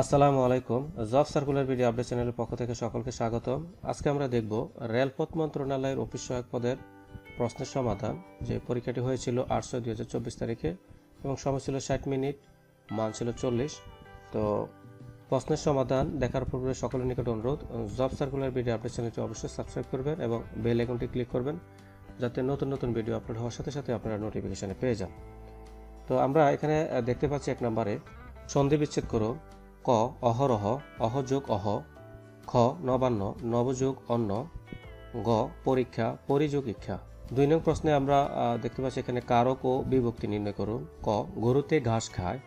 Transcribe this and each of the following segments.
আসসালামু আলাইকুম। Job circular video update চ্যানেলের পক্ষ থেকে সকলকে স্বাগতম। আজকে আমরা দেখব রেলপথ মন্ত্রণালয়ের অফিস সহায়ক পদের প্রশ্নের সমাধান। যে পরীক্ষাটি হয়েছিল আটশো দুই হাজার চব্বিশ তারিখে এবং সময় ছিল ষাট মিনিট, মান ছিল চল্লিশ। তো প্রশ্নের সমাধান দেখার পূর্বে সকলের নিকট অনুরোধ, জব সার্কুলার ভিডিও আপডেট চ্যানেলটি অবশ্যই সাবস্ক্রাইব করবেন এবং বেল আইকনটি ক্লিক করবেন যাতে নতুন নতুন ভিডিও আপলোড হওয়ার সাথে সাথে আপনারা নোটিফিকেশনে পেয়ে যান। তো আমরা এখানে দেখতে পাচ্ছি এক নম্বরে সন্ধি বিচ্ছেদ করো। ক, অহরহ, অহযোগ, অহ, খ, নবান্ন, নবযোগ, অন্ন, গ, পরীক্ষা, পরিযোগ, ইচ্ছা। দুই নং প্রশ্নে আমরা দেখতে পাচ্ছি এখানে কারক ও বিভক্তি নির্ণয় করুন। ক, গরুতে ঘাস খায়,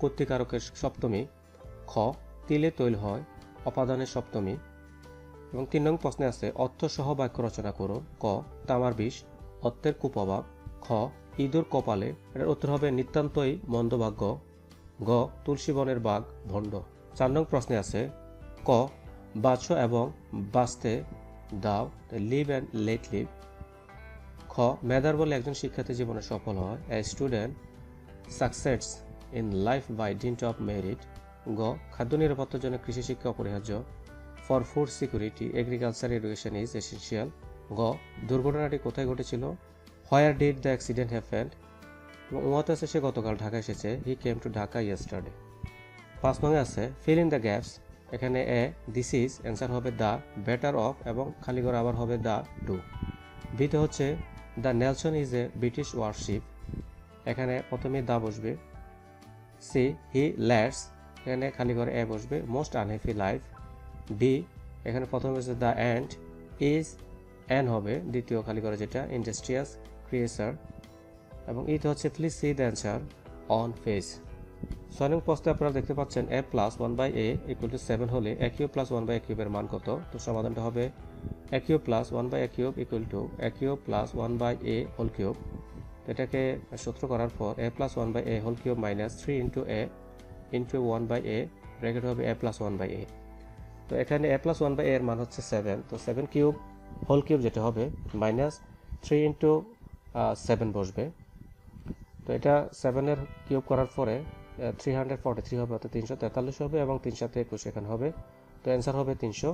কর্তৃকারকের সপ্তমী। খ, তিলে তৈল হয়, অপাদানের সপ্তমী। এবং তিন নং প্রশ্নে আছে, অর্থ সহ বাক্য রচনা করুন। ক, তামার বিষ, অর্থের কুপ্রভাব। খ, ইঁদুর কপালে এটার উত্তর হবে নিতান্তই মন্দভাগ্য। গ, তুলসী বনের বাঘ, ভণ্ড। চার নং প্রশ্নে আছে, ক, বাছ এবং বাঁচতে দাও, লিভ অ্যান্ড লেট লিভ। খ, মেধার বলে একজন শিক্ষার্থী জীবনে সফল হয়। A student success in life by dint of merit গ, খাদ্য নিরাপত্তার জন্য কৃষি শিক্ষা অপরিহার্য। For food security agriculture education is essential গ, দুর্ঘটনাটি কোথায় ঘটেছিল? Where did the accident happened এবং উমাতে আছে সে গতকাল ঢাকা এসেছে। He came to Dhaka yesterday পাঁচ নঙ্গে আছে ফিল ইন দ্য গ্যাপস এখানে এ দিস ইজ অ্যান্সার হবে দ্য বেটার অফ এবং খালি করে আবার হবে দ্য ডু বিতে হচ্ছে the Nelson is a British warship এখানে প্রথমে দা বসবে। সি হি ল্যাডস এখানে খালি করে এ বসবে। মোস্ট আনহ্যাপি লাইফ ডি এখানে প্রথমে হচ্ছে দ্য অ্যান্ড ইজ অ্যান হবে। দ্বিতীয় খালি করে যেটা ইন্ডাস্ট্রিয়াস ক্রিয়েচার এবং ইট হচ্ছে please see the answer on face ছয় প্রশ্নে আপনারা দেখতে পাচ্ছেন a plus one by a equal to seven হলে a plus one by a কিউবের মান কত? তো সমাধানটা হবে a plus one by a cube equal to a cube plus one by a whole cube এটাকে সূত্র করার পর a plus one by a whole cube minus three into a into one by a bracket হবে a plus one by a তো এখানে এ plus one by এর মান হচ্ছে সেভেন তো সেভেন কিউব হোল কিউব যেটা হবে মাইনাস থ্রি ইন্টু সেভেন বসবে। তো এটা সেভেনের কিউব করার পরে থ্রি হান্ড্রেড ফর্টি থ্রি হবে, অর্থাৎ তিনশো তেতাল্লিশ হবে এবং তিন সাথে একুশ এখানে হবে। তো অ্যান্সার হবে তিনশো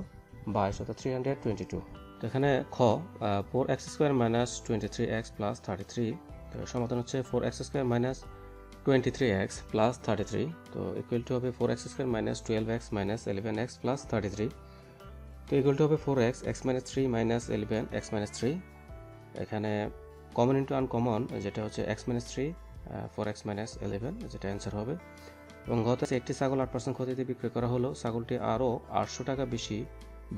বাইশ, অর্থাৎ থ্রি হান্ড্রেড টোয়েন্টি টু তো এখানে খ four x square minus twenty three x plus thirty three তো সমাধান হচ্ছে four x square minus twenty three x plus thirty three তো ইকুয়াল টু হবে four x square minus twelve x minus eleven x plus thirty three তো equal to হবে four x x minus three minus eleven x minus three এখানে common into uncommon যেটা হচ্ছে x minus three four x minus eleven যেটা answer হবে। এবং গত একটি ছাগল আট পার্সেন্ট ক্ষতিতে বিক্রয় করা হলো, ছাগলটি আরও আটশো টাকা বেশি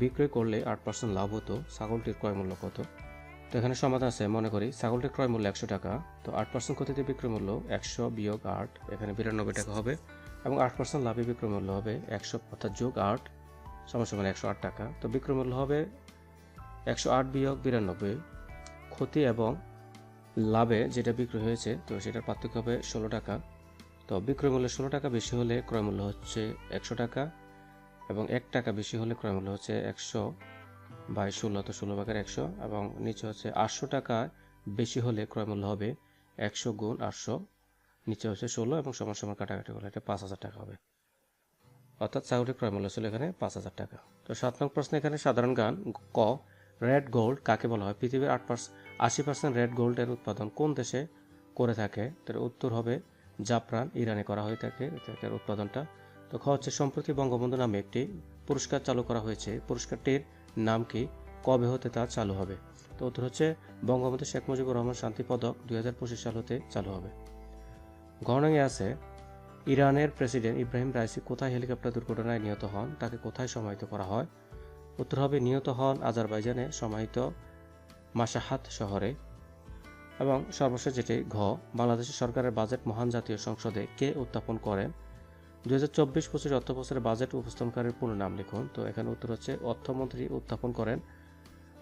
বিক্রয় করলে আট পার্সেন্ট লাভ হতো। ছাগলটির ক্রয় মূল্য কত? তো এখানে সমাধান আছে, মনে করি, ছাগলটির ক্রয় মূল্য একশো টাকা, তো আট পার্সেন্ট ক্ষতিতে বিক্রয় মূল্য একশো বিয়োগ আট, এখানে বিরানব্বই টাকা হবে। এবং আট পার্সেন্ট লাভে বিক্রয় মূল্য হবে একশো, অর্থাৎ যোগ আট, সমান সমান একশো আট টাকা। তো বিক্রয় মূল্য হবে একশো আট বিয়োগ বিরানব্বই, ক্ষতি এবং লাভে যেটা বিক্রয় হয়েছে, তো সেটার পার্থক্য হবে ষোলো টাকা। তো বিক্রয় মূল্য ষোলো টাকা বেশি হলে ক্রয় মূল্য হচ্ছে একশো টাকা এবং এক টাকা বেশি হলে ক্রয় মূল্য হচ্ছে একশো বাই ষোলো, তো ষোলো ভাগের একশো এবং নিচে হচ্ছে আটশো টাকা বেশি হলে ক্রয় মূল্য হবে একশো গুণ আটশো। নিচে হচ্ছে ষোলো এবং সমান সমান কাটাকাটি করলে এটা পাঁচ হাজার টাকা হবে। অর্থাৎ ছাগলটির ক্রয় মূল্য ছিল এখানে পাঁচ হাজার টাকা। তো সাত নং প্রশ্ন এখানে সাধারণ গান ক রেড গোল্ড কাকে বলা হয়? পৃথিবীর আট আশি পার্সেন্ট রেড গোল্ডের উৎপাদন কোন দেশে করে থাকে? তার উত্তর হবে জাফরান ইরানে করা হয়ে থাকে। এটার উৎপাদনটা। তো খ হচ্ছে, সম্প্রতি বঙ্গবন্ধু নামে একটি পুরস্কার চালু করা হয়েছে। পুরস্কারটির নাম কি? কবে হতে তা চালু হবে? তো উত্তর হচ্ছে, বঙ্গবন্ধু শেখ মুজিবুর রহমান শান্তি পদক দুই হাজার পঁচিশ সাল হতে চালু হবে। গণাঙ্গে আছে, ইরানের প্রেসিডেন্ট ইব্রাহিম রাইসি কোথায় হেলিকপ্টার দুর্ঘটনায় নিহত হন? তাকে কোথায় সমাহিত করা হয়? উত্তর হবে নিহত হন আজারবাইজানে সমাহিত মাসাহাত শহরে এবং সর্বশেষ যেটি ঘ বাংলাদেশের সরকারের বাজেট মহান জাতীয় সংসদে কে উত্থাপন করেন? দু হাজার চব্বিশ পঁচিশ অর্থ বছরের বাজেট উপস্থাপনকারীর পুরো নাম লিখুন। তো এখানে উত্তর হচ্ছে, অর্থমন্ত্রী উত্থাপন করেন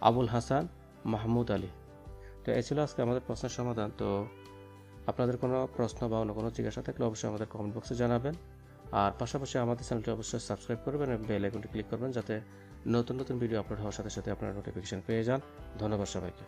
আবুল হাসান মাহমুদ আলী। তো এই ছিল আজকে আমাদের প্রশ্নের সমাধান। তো আপনাদের কোনো প্রশ্ন বা অন্য কোনো জিজ্ঞাসা থাকলে অবশ্যই আমাদের কমেন্ট বক্সে জানাবেন। আর পাশাপাশি আমাদের চ্যানেলটি অবশ্যই সাবস্ক্রাইব করবেন এবং বেল আইকনটি ক্লিক করবেন যাতে নতুন নতুন ভিডিও আপলোড হওয়ার সাথে সাথে আপনারা নোটিফিকেশন পেয়ে যান। ধন্যবাদ সবাইকে।